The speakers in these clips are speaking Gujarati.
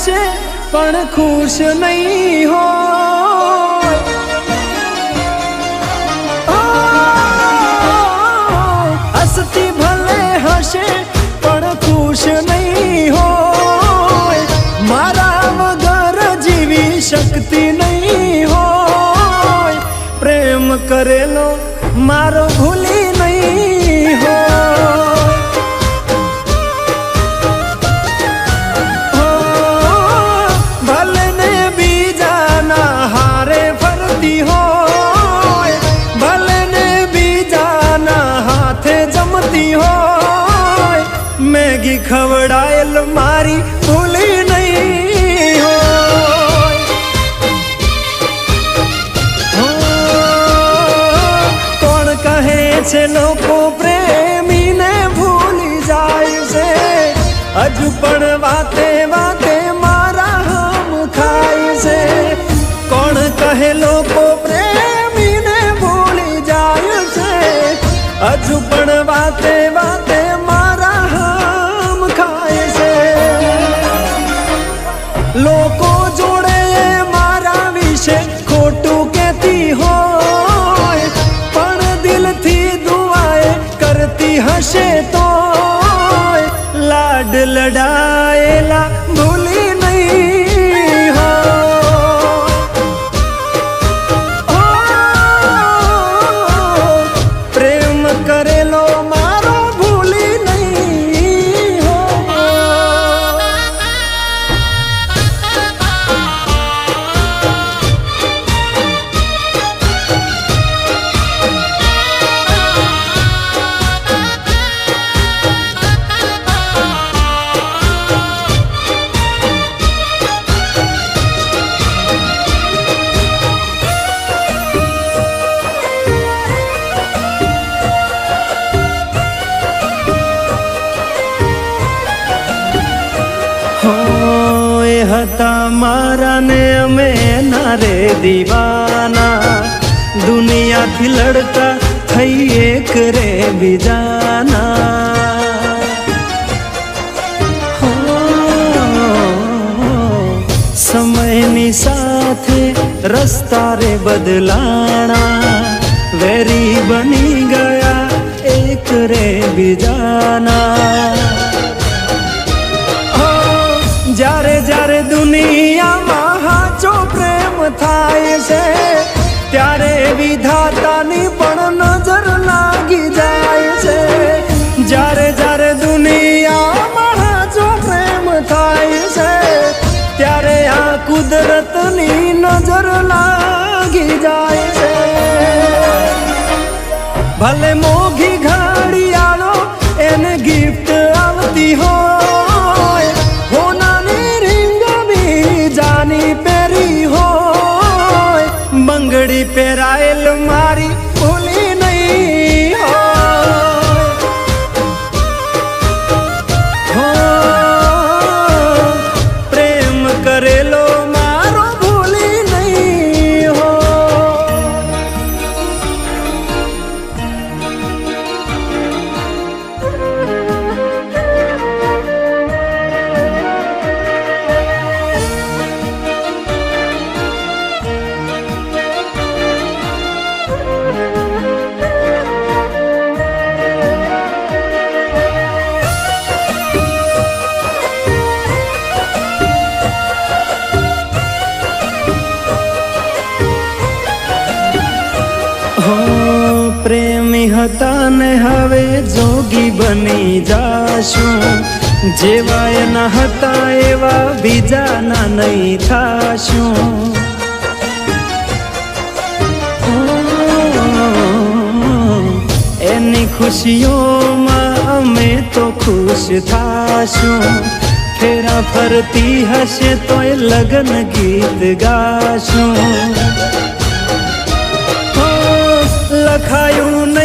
હશે પણ ખુશ નહીં હો હસતી ભલે હશે લોકો પ્રેમીને ભૂલી જાય છે હજુ પણ વાતે વાતે મારા હમ ખાય છે કોણ કહે લોકો પ્રેમીને ભૂલી જાય છે હજુ પણ વાતે વાતે હશે તો લાડ લડાયેલા હતા મારા ને અમે ના રે દીવાના દુનિયાથી લડતા થઈ એક રે બીજાના હો, સમયની સાથે રસ્તા રે બદલાણા વેરી બની ગયા એક રે બીજાના દુનિયામાં હાચો પ્રેમ થાય છે, ત્યારે વિધાતાની પણ નજર લાગી જાય છે. જ્યારે જ્યારે દુનિયામાં હાચો પ્રેમ થાય છે, ત્યારે આ કુદરતની નજર લાગી જાય છે. ભલે મોઘી ઘડિયાળો એને ગિફ્ટ આવતી હોય પ્રેમી હતા ને હવે જોગી બની જાશું. જેવા એના હતા, એવા બીજાના નહીં થાશું. એની ખુશીઓમાં અમે તો ખુશ થાશું. ફેરા ફરતી હશે તોય લગ્ન ગીત ગાશું. લખાયું નહીં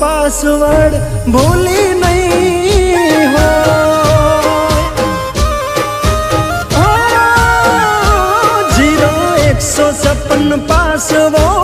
પાસવર્ડ ભૂલી નહીં હો. જીરો એકસો છપ્પન પાસવર્ડ.